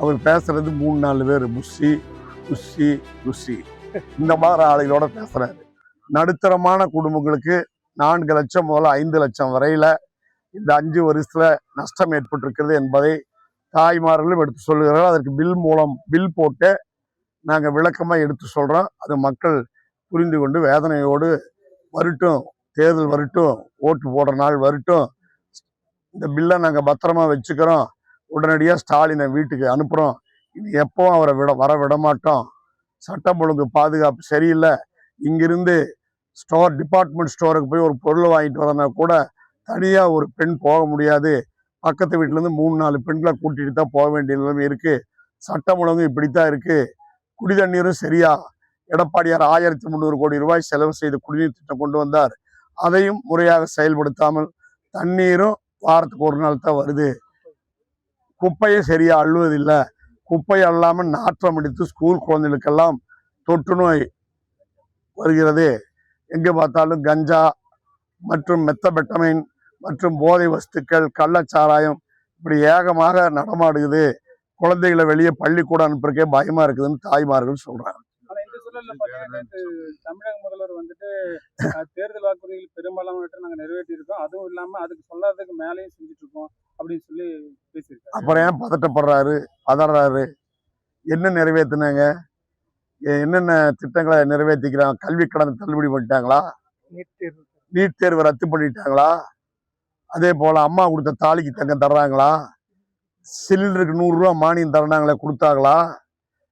அவர் பேசுறது மூணு நாலு பேர். புஷி புஷி புஷி இந்த மாதிரி ஆளுகளோட பேசுறாரு. நடுத்தரமான குடும்பங்களுக்கு நான்கு லட்சம் முதல்ல ஐந்து லட்சம் வரையில இந்த அஞ்சு வருஷத்துல நஷ்டம் ஏற்பட்டிருக்கிறது என்பதை தாய்மார்களும் எடுத்து சொல்லுகிறார்கள். அதற்கு பில் மூலம் பில் போட்டு நாங்கள் விளக்கமாக எடுத்து சொல்கிறோம் அது மக்கள் புரிந்து கொண்டு வேதனையோடு வரட்டும் தேர்தல் வரட்டும் ஓட்டு போடுற நாள் வரட்டும். இந்த பில்லை நாங்கள் பத்திரமா வச்சுக்கிறோம். உடனடியாக ஸ்டாலினை வீட்டுக்கு அனுப்புகிறோம் இது எப்பவும் அவரை விட வர விட மாட்டோம் சட்டம் ஒழுங்கு பாதுகாப்பு சரியில்லை. இங்கிருந்து ஸ்டோர் டிபார்ட்மெண்ட் ஸ்டோருக்கு போய் ஒரு பொருள் வாங்கிட்டு வரனா கூட தனியாக ஒரு பெண் போக முடியாது. பக்கத்து வீட்டிலேருந்து மூணு நாலு பெண்களை கூட்டிகிட்டு தான் போக வேண்டிய நிலைமை இருக்குது சட்டம் ஒழுங்கு இப்படித்தான் இருக்குது குடி தண்ணீரும் சரியா. எடப்பாடியார் ஆயிரத்தி முந்நூறு கோடி ரூபாய் செலவு செய்து குடிநீர் திட்டம் கொண்டு வந்தார். அதையும் முறையாக செயல்படுத்தாமல் தண்ணீரும் வாரத்துக்கு ஒரு நாள் தான் வருது. குப்பையை சரியாக அள்ளுவதில்லை. குப்பை அள்ளாமல் நாற்றம் அடித்து ஸ்கூல் குழந்தைகளுக்கெல்லாம் தொற்று நோய் வருகிறது. எங்கே பார்த்தாலும் கஞ்சா மற்றும் மெத்தபெட்டமைன் மற்றும் போதை வஸ்துக்கள் கள்ளச்சாராயம் இப்படி ஏகமாக நடமாடுகிறது. குழந்தைகளை வெளியே பள்ளிக்கூடம் அனுப்புறக்கே பயமா இருக்குதுன்னு தாய்மார்கள் சொல்றாங்க. தமிழக முதல்வர் வந்துட்டு தேர்தல் வாக்குறுதிகள் பெரும்பாலான நாங்கள் நிறைவேற்றி இருக்கோம் அதுவும் இல்லாமல் அதுக்கு சொல்லாததுக்கு மேலேயும் செஞ்சுட்டு இருக்கோம் அப்படின்னு சொல்லி அப்புறம் ஏன் பதட்டப்படுறாரு? பதறாரு. என்ன நிறைவேத்துனாங்க? எ- என்னென்ன திட்டங்களை நிறைவேற்றிக்கிறாங்க கல்வி கடன் தள்ளுபடி பண்ணிட்டாங்களா? நீட் தேர்வை. ரத்து பண்ணிட்டாங்களா? அதே போல அம்மா கொடுத்த தாலிக்கு தங்க தர்றாங்களா? சிலிண்டருக்கு நூறுரூவா மானியம் தரணாங்களே கொடுத்தாங்களா?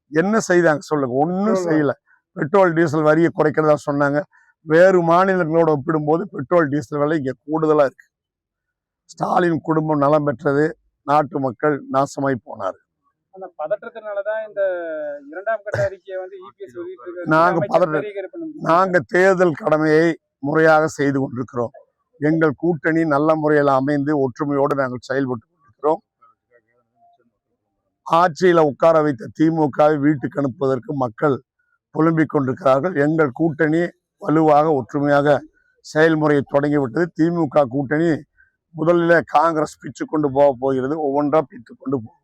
என்ன செய்தாங்க? சொல்லுங்க. ஒன்றும் செய்யல. பெட்ரோல் டீசல் வரியை குறைக்கிறதா சொன்னாங்க. வேறு மாநிலங்களோட ஒப்பிடும்போது பெட்ரோல் டீசல் விலை இங்கே கூடுதலாக இருக்கு. ஸ்டாலின் குடும்பம் நலம் பெற்றது. நாட்டு மக்கள் நாசமாய் போனார் வெளியிட்டு நாங்க பதற்ற- நாங்க தேர்தல் கடமையை முறையாக செய்து கொண்டிருக்கிறோம். எங்கள் கூட்டணி நல்ல முறையில் அமைந்து ஒற்றுமையோடு நாங்கள் செயல்பட்டு கொண்டிருக்கிறோம். ஆட்சியில உட்கார வைத்த திமுகவை வீட்டுக்கு அனுப்புவதற்கு மக்கள் புலம்பிக் கொண்டிருக்கிறார்கள். எங்கள் கூட்டணி வலுவாக ஒற்றுமையாக செயல்முறையை தொடங்கிவிட்டது. திமுக கூட்டணி முதலில் காங்கிரஸ் பிச்சு கொண்டு போக போகிறது ஒவ்வொன்றா பித்து கொண்டு போகும்.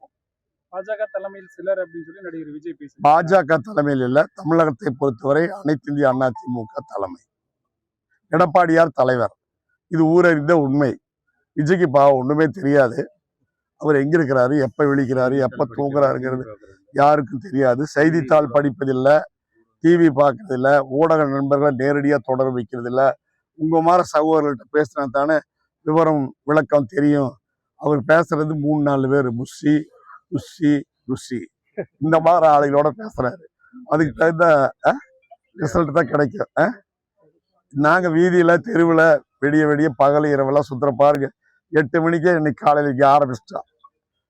பாஜக தலைமையில் சிலர் அப்படின்னு சொல்லி நடிகர் விஜய் பேசி பாஜக தலைமையில் இல்ல தமிழகத்தை பொறுத்தவரை அனைத்து இந்திய அண்ணா திமுக தலைமை. எடப்பாடியார் தலைவர். இது ஊரறிந்த உண்மை. விஜய்க்கு பாவம் ஒண்ணுமே தெரியாது. அவர் எங்க இருக்கிறாரு எப்ப விழிக்கிறாரு எப்ப தூங்குறாருங்கிறது யாருக்கும் தெரியாது. செய்தித்தாள் படிப்பதில்லை டிவி பார்க்கறதில்ல ஊடக நண்பர்களை நேரடியா தொடர்பு வைக்கிறது இல்ல உங்க மாதிரி சகோதரர்கள்ட்ட பேசினா தானே விவரம் விளக்கம் தெரியும். அவர் பேசுறது மூணு நாலு பேர். புஷி புஷி ருஷி இந்த மாதிரி ஆளுகளோட பேசுறாரு. அதுக்கு தகுந்த ரிசல்ட் தான் கிடைக்கும். நாங்கள் வீதியில் தெருவில் வெடிய வெடிய பகல் இரவெல்லாம் சுற்றுற பாருங்க. எட்டு மணிக்கே இன்னைக்கு காலையில் ஆரம்பிச்சிட்டோம்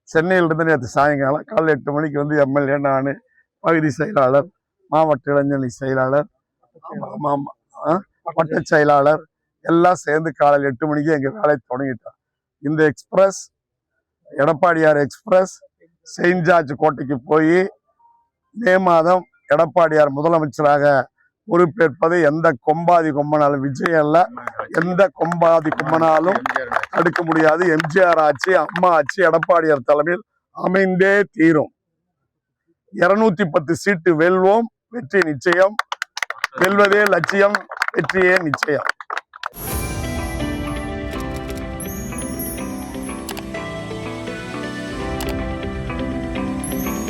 சென்னையிலிருந்து நேற்று சாயங்காலம் காலை எட்டு மணிக்கு வந்து எம்எல்ஏ நான் பகுதி செயலாளர் மாவட்ட இளைஞரணி செயலாளர் ஆமாம் ஆமாம் ஆ, வட்ட செயலாளர் எல்லாம் சேர்ந்து காலையில் எட்டு மணிக்கு எங்கள் வேலையை தொடங்கிட்டோம் இந்த எக்ஸ்பிரஸ் எடப்பாடியார் எக்ஸ்பிரஸ் செயின்ட் ஜார்ஜ் கோட்டைக்கு போய் மே மாதம் எடப்பாடியார் முதலமைச்சராக பொறுப்பேற்பதை எந்த கொம்பாதி கொம்பனாலும் விஜயம் இல்லை எந்த கொம்பாதி கொம்பனாலும் தடுக்க முடியாது. எம்ஜிஆர் ஆட்சி அம்மா ஆட்சி எடப்பாடியார் தலைமையில் அமைந்தே தீரும். இருநூத்தி பத்து சீட்டு வெல்வோம் வெற்றி நிச்சயம். வெல்வதே லட்சியம் வெற்றியே நிச்சயம்.